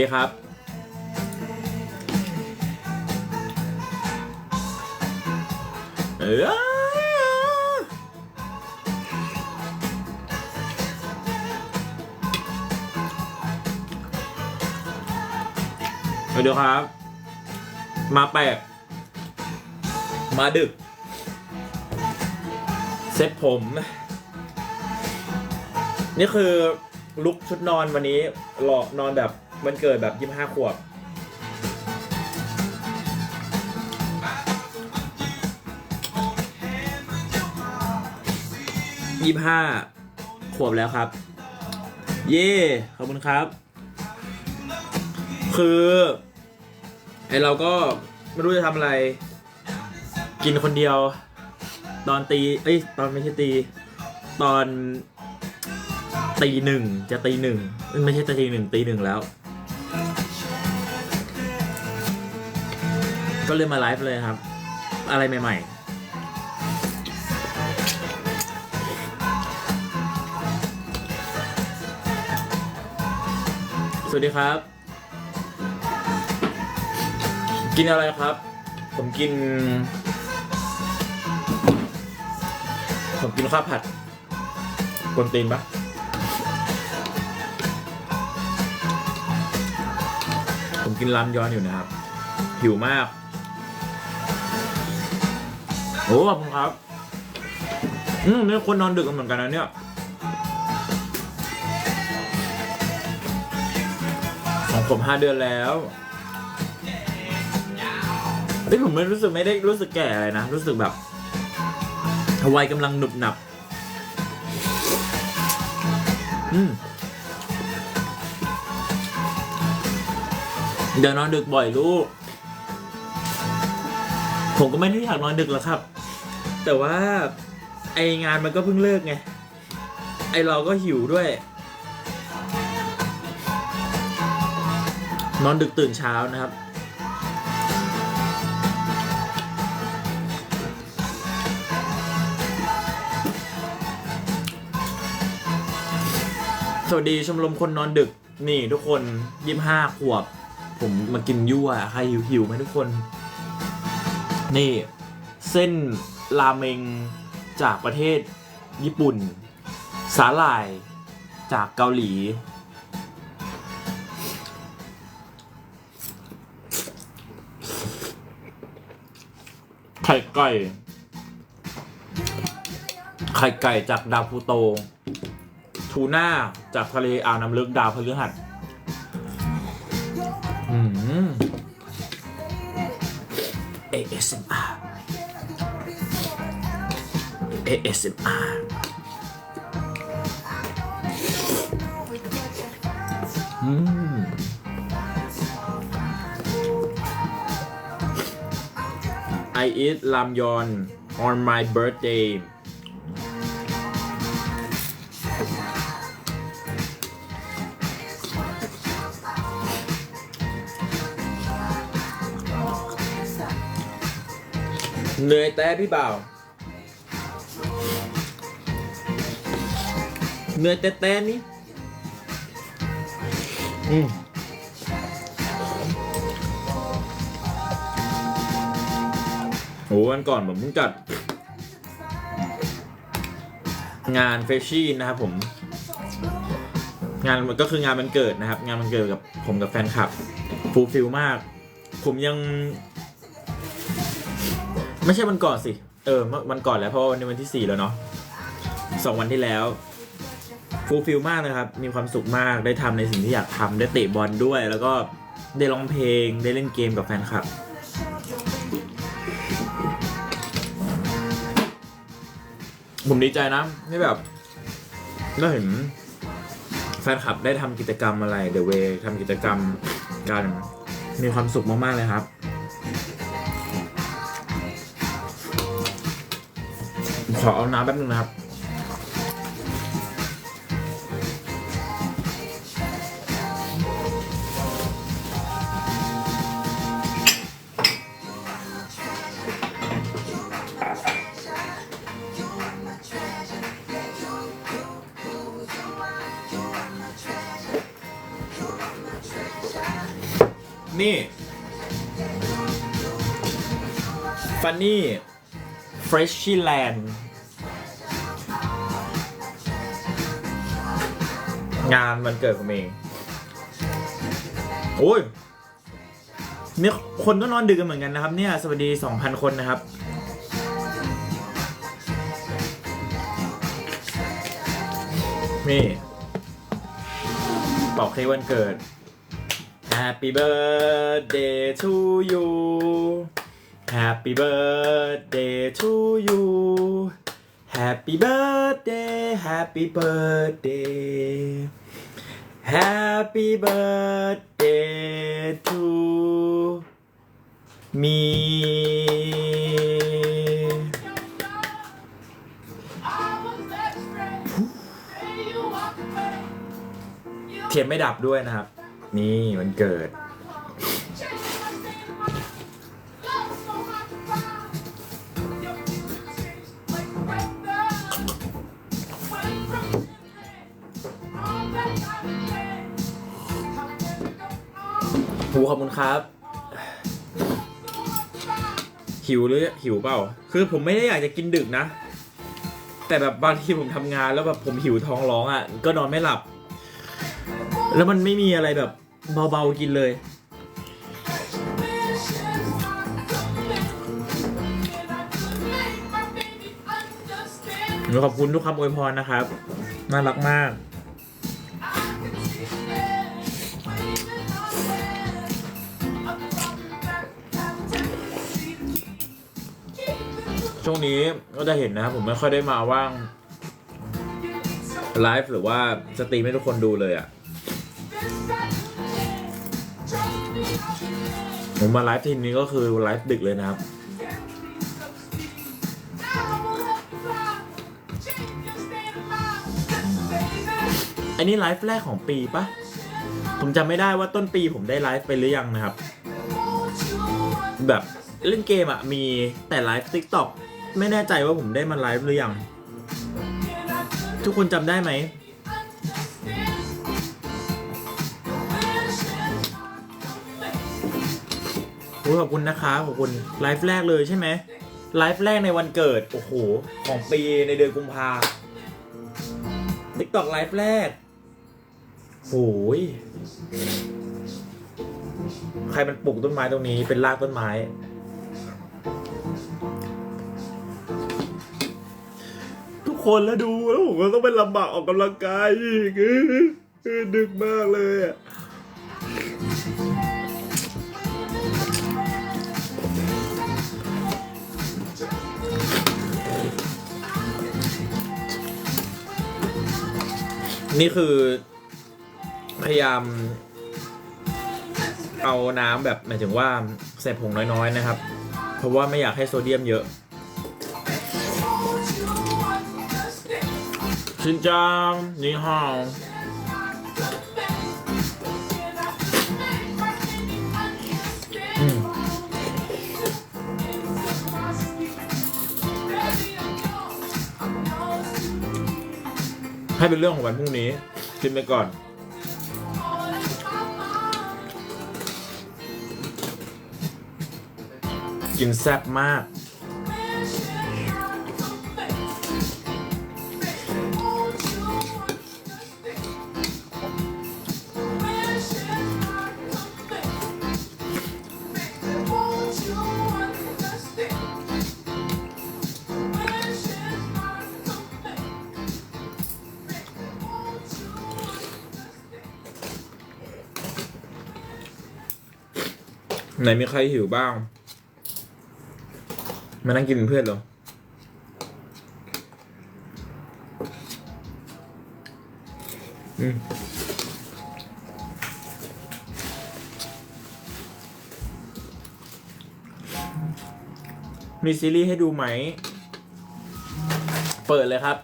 วัสดีครับ เออสวัสดีครับ มาแปลกมาดึก เซ็ตผม นี่คือลุกชุดนอนวันนี้หลอกนอนแบบ วันเกิดแบบยี่ห้าขวบ ยี่ห้าขวบแล้วครับ เย่ขอบคุณครับ คือไอเราก็ไม่รู้จะทำอะไร กินคนเดียว ตอนตี เอ้ย ตอนไม่ใช่ตี ตอนตีหนึ่งจะตีหนึ่งไม่ใช่ตีหนึ่งตีหนึ่งแล้ว ก็เลยมาไลฟ์เลยครับ อะไรใหม่ ๆสวัสดีครับ กินอะไรครับ ผมกิน ผมกินข้าวผัดกวนตีนปะผมกินรามยอนอยู่นะครับ หิวมาก โอ้ขอบคุณครับ อืมเนี่ยคนนอนดึกกันเหมือนกันนะเนี่ยของผมห้าเดือนแล้วเฮ้ยผมไม่รู้สึกไม่ได้รู้สึกแก่อะไรนะ รู้สึกแบบวัยกำลังหนุบหนับ อืมเดี๋ยวนอนดึกบ่อยลูก ผมก็ไม่ได้อยากนอนดึกหรอกครับ แต่ว่าไองานมันก็เพิ่งเลิกไง ไอเราก็หิวด้วย นอนดึกตื่นเช้านะครับ สวัสดีชมรมคนนอนดึกนี่ทุกคนยี่ห้าขวบ ผมมากินยั่วใครหิวหิวไหมทุกคน นี่ เส้น ราเมงจากประเทศญี่ปุ่น สาหร่ายจากเกาหลี ไข่ไก่ ไข่ไก่จากดาวพูโต ทูน่าจากทะเลอ่าวน้ำลึกดาวพฤหัสอืม ASMR ASMR อืม I eat ramyeon on my birthday เหนื่อยแต่พี่บ่าว เหนื่อยแต่แต่นี่อืมโหวันก่อนผมเพิ่งจัด งานเฟชชี่นะครับผม งานก็คืองานมันเกิดนะครับ งานมันเกิดกับผมกับแฟนคลับฟูลฟิลมาก ผมยัง ไม่ใช่วันก่อนสิ เออเมื่อวันก่อนแล้วเพราะว่าวันนี้วันที่สี่แล้วเนาะสองวันที่แล้ว ฟูลฟิลมากนะครับ มีความสุขมากได้ทำในสิ่งที่อยากทำได้เตะบอลด้วย แล้วก็ได้ร้องเพลงได้เล่นเกมกับแฟนคลับ ผมดีใจนะที่แบบได้เห็นแฟนคลับได้ทำกิจกรรมอะไร The Way ทำกิจกรรมกันมีความสุขมาก ๆ เลยครับ ขอเอาน้ำแป๊บนึงนะครับ นี่ฟันนี่ Freshy Land งานวันเกิดผมเองโอ้ยเนี่ยคนก็นอนดึกกันเหมือนกันนะครับ เนี่ย สวัสดี 2,000 คนนะครับ นี่บอกให้วันเกิด Happy birthday to you Happy birthday to you Happy birthday Happy birthday Happy birthday to me เทียนไม่ดับด้วยนะครับ นี่วันเกิด หูขอบคุณครับ หิวหรือหิวเปล่า คือผมไม่ได้อยากจะกินดึกนะ แต่แบบบางทีผมทำงานแล้วแบบผมหิวท้องร้องอะ ก็นอนไม่หลับ แล้วมันไม่มีอะไรแบบเบาๆกินเลย ขอบคุณทุกคำอวยพรนะครับ น่ารักมาก ช่วงนี้ก็จะเห็นนะครับผมไม่ค่อยได้มาว่าง ไลฟ์หรือว่าสตรีมให้ทุกคนดูเลยอะ่ะ ผมมาไลฟ์ทีนี้ก็คือไลฟ์ดึกเลยนะครับ อันนี้ไลฟ์แรกของปีปะผมจำไม่ได้ว่าต้นปีผมได้ไลฟ์ไปหรือยังนะครับ แบบเล่นเกมอะมีแต่ไลฟ์ TikTok ไม่แน่ใจว่าผมได้มาไลฟ์หรือยัง ทุกคนจำได้ไหม ขอบคุณนะคะขอบคุณไลฟ์แรกเลยใช่ไหมไลฟ์แรกในวันเกิด โอ้โห ของปีในเดือนกุมภาทิกตอกไลฟ์แรกโอ้ยใครมันปลูกต้นไม้ตรงนี้เป็นรากต้นไม้ ทุกคนแล้วดูแล้วผมก็ต้องไปลำบากออกกำลังกายอีกออเออดึกมากเลยอะ นี่คือพยายาม เอาน้ำแบบหมายถึงว่าใส่ผงน้อยๆนะครับ เพราะว่าไม่อยากให้โซเดียมเยอะ ชินจังนี่ฮาว ให้เป็นเรื่องของวันพรุ่งนี้กินไปก่อน กินแซ่บมาก ไหนมีใครหิวบ้าง มานั่งกินเป็นเพื่อนเหรอ อืมมีซีรีส์ให้ดูไหม เปิดเลยครับ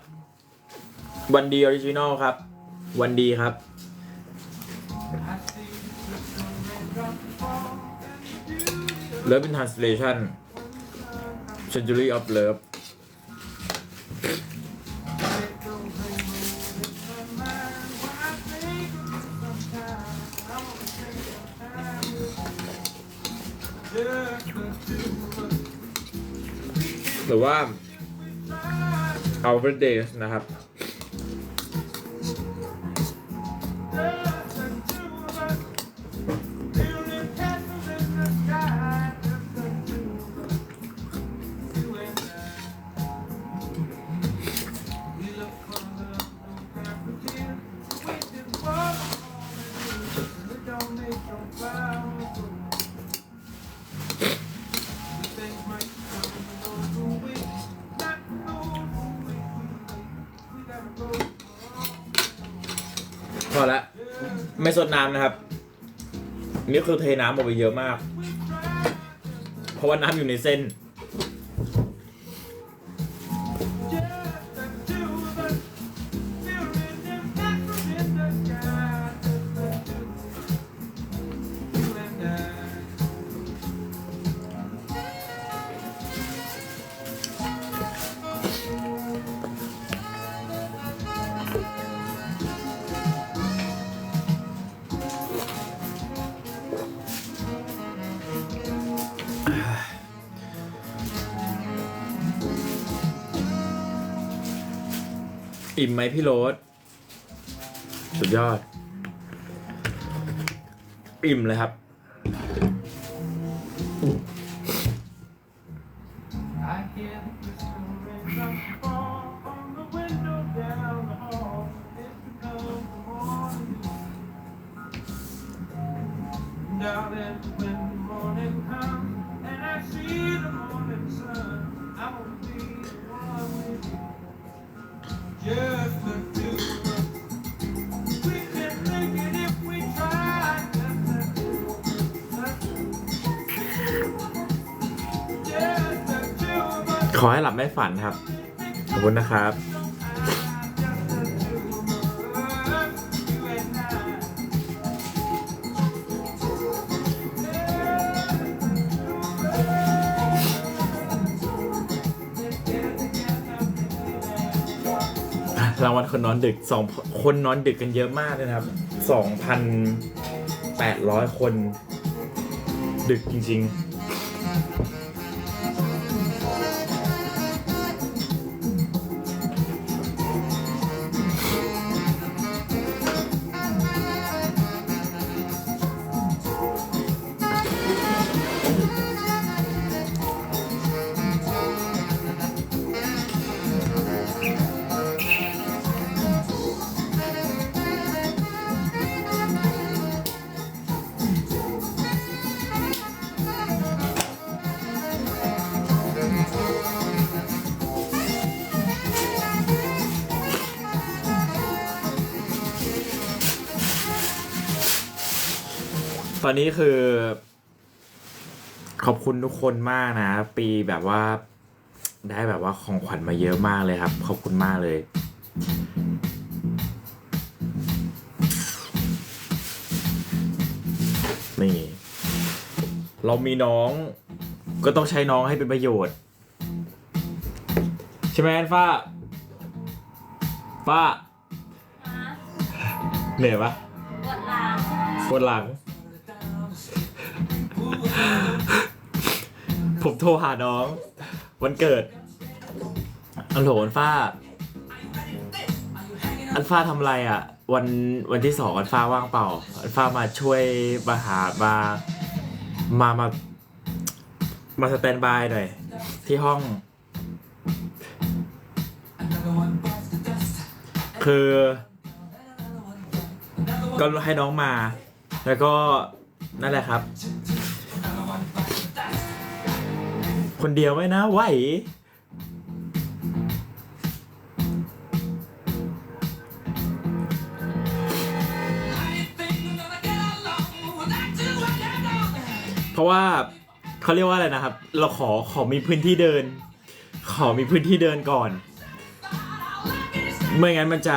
วันดีออริจินอลครับ วันดีครับ Love in Translation Century of Love หรือว่า Our Days นะครับ คือเทน้ำออกไปเยอะมาก เพราะว่าน้ำอยู่ในเส้น ไหมพี่โรสสุดยอด อิ่มเลยครับ I hear the crystal raindrops fall on the window down the hall. It's become the morning. Now then, when the morning ขอให้หลับไม่ฝันครับ ขอบคุณนะครับรางวัลคนนอนดึกสองคนนอนดึกกันเยอะมากเลยนะครับสองพันแปดร้อยคน ดึกจริง ๆ อนนี้คือ ขอบคุณทุกคนมากนะ ปีแบบว่า ได้แบบว่าของขวัญมาเยอะมากเลยครับ ขอบคุณมากเลย นี่ เรามีน้อง ก็ต้องใช้น้องให้เป็นประโยชน์ ใช่ไหมแอนฟ้า ฟ้า เหนื่อยปะปวดหลัง ปวดหลัง ผมโทรหาน้อง วันเกิด อันโหลอันฟ้า อันฟ้าทำอะไรอะ วันวันที่สองอันฟ้าว่างเปล่า อันฟ้ามาช่วยมาหามามามา มาสแตนบายหน่อย ที่ห้อง คือ ก็ให้น้องมา แล้วก็นั่นแหละครับ คนเดียวไหมนะไหวเพราะว่าเขาเรียกว่าอะไรนะครับ เราขอขอมีพื้นที่เดิน ขอมีพื้นที่เดินก่อน ไม่งั้นมันจะ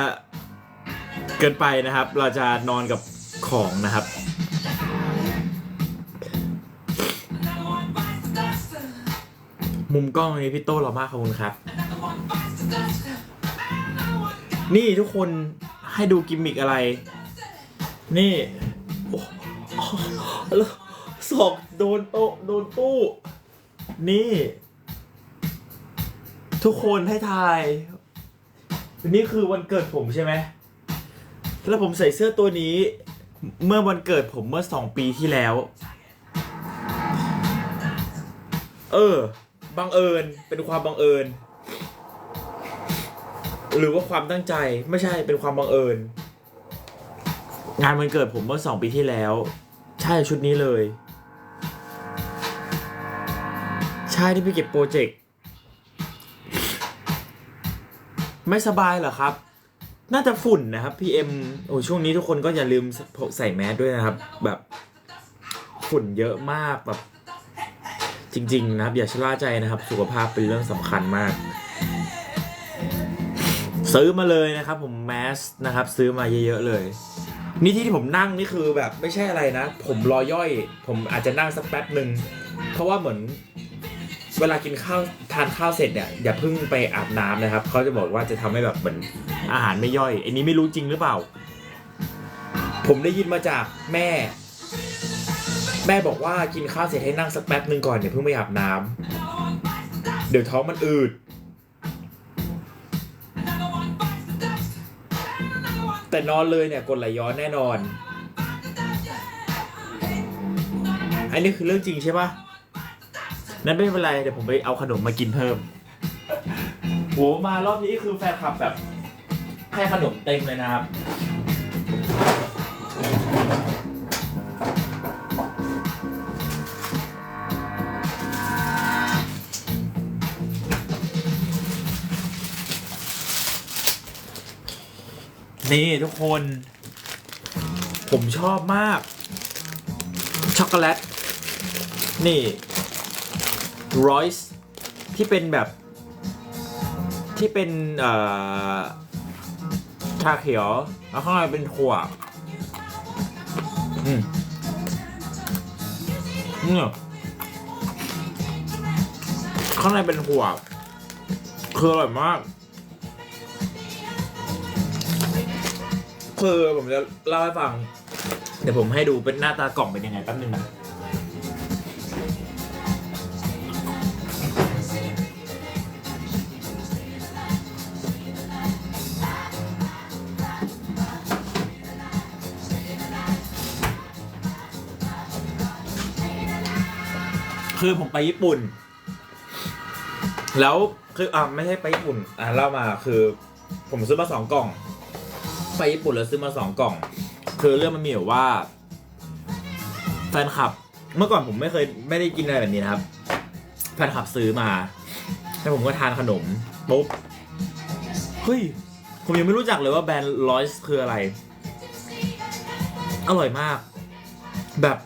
เกินไปนะครับ เราจะนอนกับของนะครับ มุมกล้องนี้พี่โต้เรามากขอบคุณครับ นี่ทุกคนให้ดูกิมมิกอะไร นี่โอ้โหศอกโดนโต๊ะโดนตู้ นี่ ทุกคนให้ทาย นี่คือวันเกิดผมใช่ไหมแล้วผมใส่เสื้อตัวนี้ เมื่อวันเกิดผมเมื่อสองปีที่แล้ว เออ บังเอิญเป็นความบังเอิญ หรือว่าความตั้งใจไม่ใช่เป็นความบังเอิญ งานวันเกิดผมเมื่อสองปีที่แล้ว ใช่ชุดนี้เลย ใช่ที่พี่เก็บโปรเจกต์ไม่สบายเหรอครับ น่าจะฝุ่นนะครับ PM โอ้ช่วงนี้ทุกคนก็อย่าลืมใส่แมสด้วยนะครับ แบบฝุ่นเยอะมากแบบ จริง ๆ นะครับ อย่าชะล่าใจนะครับ สุขภาพเป็นเรื่องสำคัญมาก ซื้อมาเลยนะครับ ผมแมสนะครับ ซื้อมาเยอะๆเลย นี่ที่ที่ผมนั่งนี่คือแบบไม่ใช่อะไรนะ ผมรอย่อย ผมอาจจะนั่งสักแป๊บหนึ่งเพราะว่าเหมือนเวลากินข้าวทานข้าวเสร็จเนี่ยอย่าเพิ่งไปอาบน้ำนะครับเขาจะบอกว่าจะทำให้แบบเหมือนอาหารไม่ย่อยอันนี้ไม่รู้จริงหรือเปล่า ผมได้ยินมาจากแม่ แม่บอกว่ากินข้าวเสร็จให้นั่งสักแป๊บหนึ่งก่อนอย่าเพิ่งไปอาบน้ำเดี๋ยวท้องมันอืด แต่นอนเลยเนี่ยกดไหลย้อนแน่นอน อันนี้คือเรื่องจริงใช่ปะนั้นไม่เป็นไร เดี๋ยวผมไปเอาขนมมากินเพิ่มโหมารอบนี้คือแฟนคลับแบบให้ขนมเต็มเลยนะครับ นี่ทุกคน ผมชอบมาก ช็อกโกแลต นี่รอยส์ที่เป็นแบบ ที่เป็นเอ่อชาเขียว แล้วข้างในเป็นถั่วอืมเนี่ยข้างในเป็นถั่วคืออร่อยมาก คือผมจะเล่าให้ฟัง เดี๋ยวผมให้ดูเป็นหน้าตากล่องเป็นยังไงแป๊บนึงนะคือผมไปญี่ปุ่น แล้วคืออ่าไม่ใช่ไปญี่ปุ่นอ่าเล่ามาคือ ผมซื้อมาสองกล่อง ไปญี่ปุ่นแล้วซื้อมาสองกล่อง คือเรื่องมันมีอยู่ว่า แฟนคลับ เมื่อก่อนผมไม่เคยไม่ได้กินอะไรแบบนี้นะครับ แฟนคลับซื้อมาแล้วผมก็ทานขนมปุ๊บเฮ้ยผมยังไม่รู้จักเลยว่าแบรนด์ลอยส์คืออะไร อร่อยมาก แบบ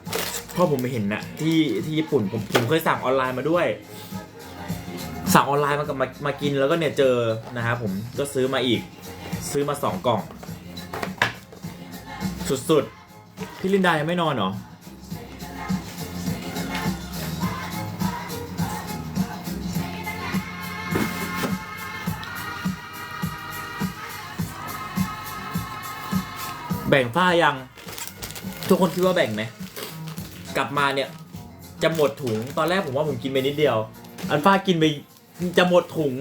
พอผมไปเห็นนะที่ที่ญี่ปุ่นผมผมเคยสั่งออนไลน์มาด้วย สั่งออนไลน์มากับมามากินแล้วก็เนี่ยเจอนะครับผมก็ซื้อมาอีก ซื้อมาสองกล่อง สุดๆ พี่ลินดายังไม่นอนเหรอ แบ่งฝ้ายัง ทุกคนคิดว่าแบ่งไหม กลับมาเนี่ย จะหมดถุง ตอนแรกผมว่าผมกินไปนิดเดียว อันฟ้ากินไปจะหมดถุง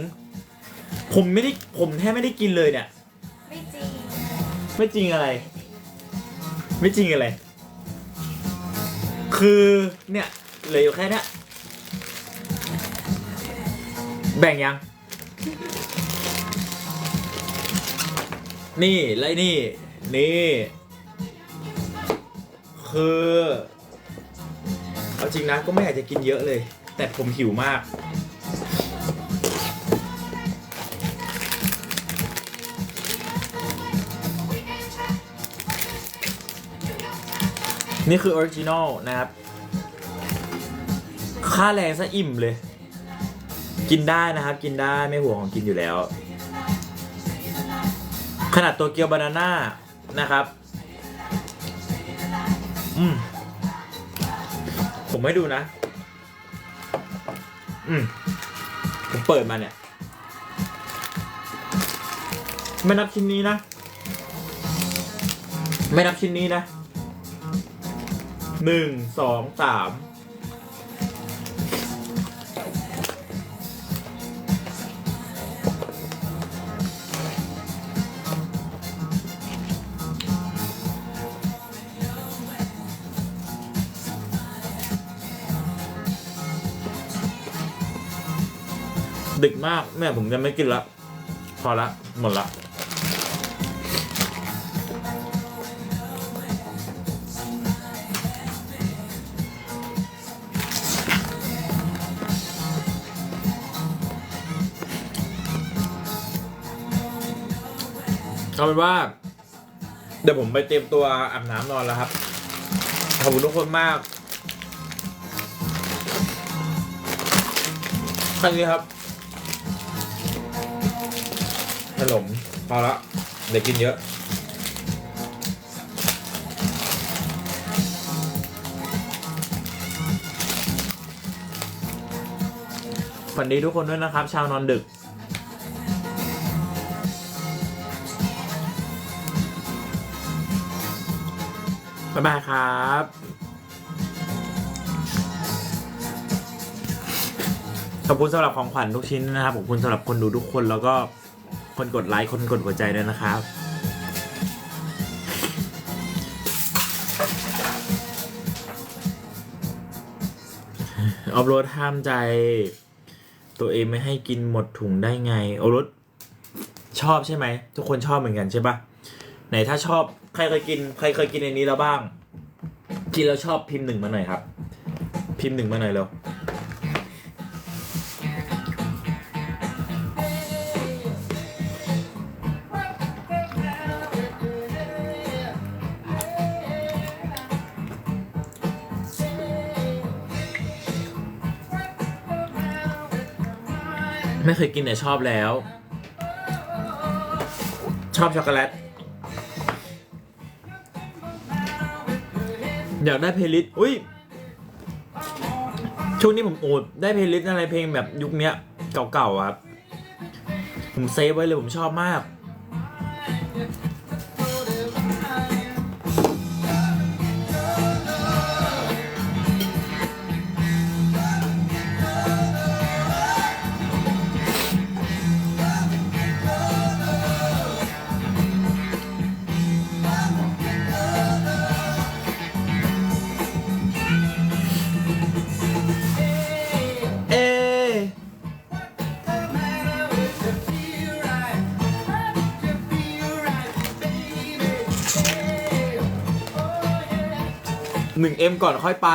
ผมไม่ได้ ผมแทบไม่ได้กินเลยเนี่ย ไม่จริง ไม่จริงอะไร ไม่จริงอะไร คือเนี่ยเหลืออยู่แค่เนี้ยแบ่งยัง นี่และนี่ นี่ คือเอาจริงนะก็ไม่อยากจะกินเยอะเลย แต่ผมหิวมาก นี่คือออริจินอลนะครับ ค่าแรงซะอิ่มเลย กินได้นะครับ กินได้ไม่ห่วงของกินอยู่แล้ว ขนาดตัวเกียวบานาน่านะครับ อืม ผมให้ดูนะ อืม ผมเปิดมาเนี่ย ไม่นับชิ้นนี้นะ ไม่นับชิ้นนี้นะ หนึ่งสองสามดึกมากแม่ผมจะไม่กินละ พอละ หมดละ เอาเป็นว่า เดี๋ยวผมไปเตรียมตัวอาบน้ำนอนแล้วครับ ขอบคุณทุกคนมากแค่นี้ครับขนมพอละเด็กกินเยอะ ฝันดีทุกคนด้วยนะครับ ชาวนอนดึก บ๊ายบายครับขอบคุณสำหรับของขวัญทุกชิ้นนะครับขอบคุณสำหรับคนดูทุกคนแล้วก็คนกดไลค์คนกดหัวใจด้วยนะครับ ออฟโรดห้ามใจ ตัวเองไม่ให้กินหมดถุงได้ไงออฟโรดชอบใช่ไหม ทุกคนชอบเหมือนกันใช่ปะ ไหนถ้าชอบใครเคยกิน ใครเคยกินในนี้แล้วบ้าง กินแล้วชอบพิมพ์หนึ่งมาหน่อยครับ พิมพ์หนึ่งมาหน่อยเร็วไม่เคยกินแต่ชอบแล้ว ชอบช็อกโกแลต อยากได้เพลย์ลิสต์อุ้ยช่วงนี้ผมโอดได้เพลย์ลิสต์อะไรเพลงแบบยุคเนี้ยเก่าๆครับ ผมเซฟไว้เลยผมชอบมาก หนึ่งเอ็มก่อนค่อยไป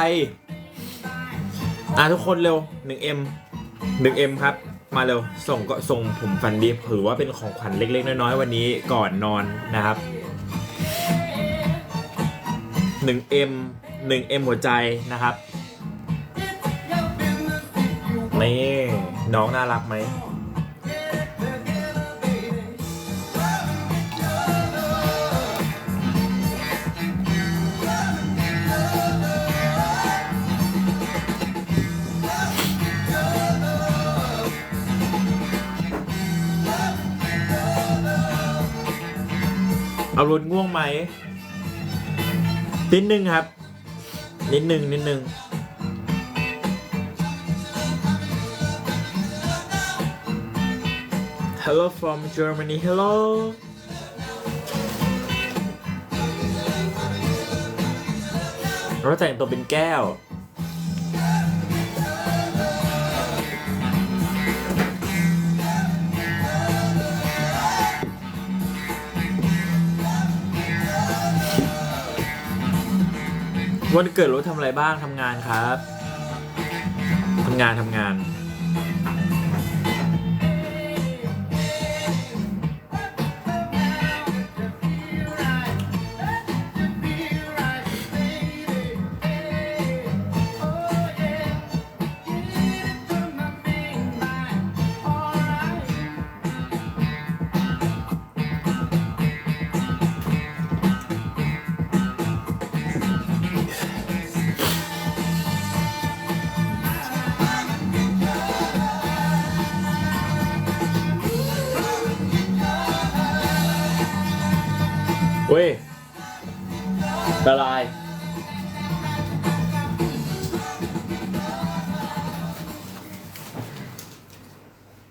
อะทุกคนเร็วหนึ่งเอ็มหนึ่งเอ็มครับ มาเร็ว ส่งก็ส่งผมฝันดีถือว่าเป็นของขวัญเล็ก ๆ น้อยๆวันนี้ก่อนนอนนะครับหนึ่งเอ็มหนึ่งเอ็มหัวใจนะครับนี่น้องน่ารักไหม เอารุนง่วงไหมนิดนึงครับ นิดนึงนิดนึง Hello from Germany Hello เราแต่งตัวเป็นแก้ว วันเกิดรถทำอะไรบ้างทำงานครับทำงานทำงาน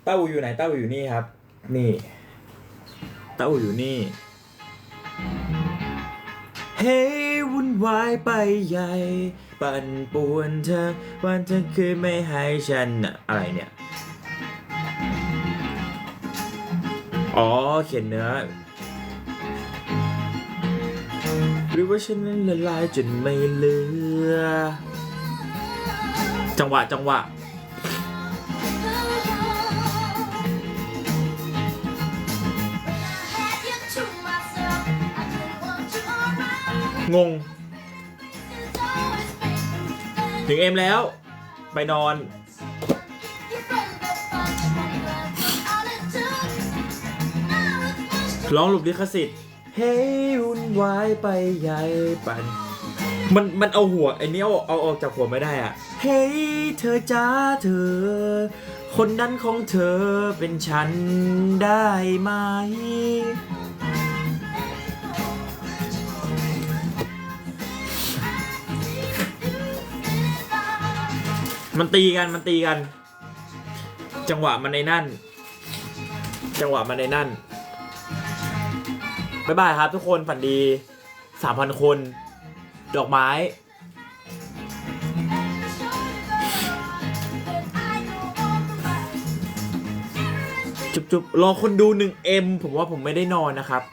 เต้าอูอยู่ไหนเต้าอูอยู่นี่ครับ นี่ เต้าอูอยู่นี่ เฮ้วุ่นวายไปใหญ่ ปั่นป่วนเธอวันเธอคืนไม่ให้ฉันน่ะอะไรเนี่ย อ๋อเขียนเนื้อหรือว่าฉันนั้นละลายจนไม่เหลือ จังหวะจังหวะ งง ถึงเอ็มแล้ว ไปนอน ร้องหลุดลิขสิทธิ์ เฮ้ยวุ่นวายไปใหญ่ปัน มันมันเอาหัวไอ้นี้เอาเอาออกจากหัวไม่ได้อะ เฮ้ยเธอจ้าเธอ คนนั้นของเธอเป็นฉันได้ไหม มันตีกันมันตีกัน จังหวะมันในนั่น จังหวะมันในนั่นบ๊ายบายครับทุกคนฝันดีสามพันคน ดอกไม้จุบจุบรอคนดูหนึ่งเอ็มผมว่าผมไม่ได้นอนนะครับ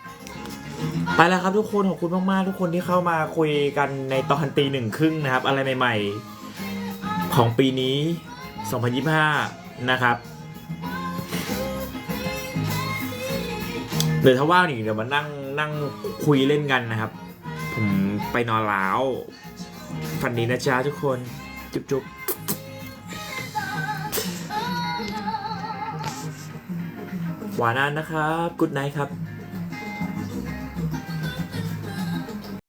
ไปแล้วครับทุกคน ขอบคุณมาก ๆ ทุกคนที่เข้ามาคุยกันในตอนตีหนึ่งครึ่งนะครับ อะไรใหม่ ๆ ของปีนี้ 2025 นะครับเดี๋ยวถ้าว่างอีกเดี๋ยวมานั่งนั่งคุยเล่นกันนะครับ ผมไปนอนแล้วฝันดีนะจ๊ะทุกคน จุ๊บจุ๊บหวานนานนะครับ กุดไนท์ครับ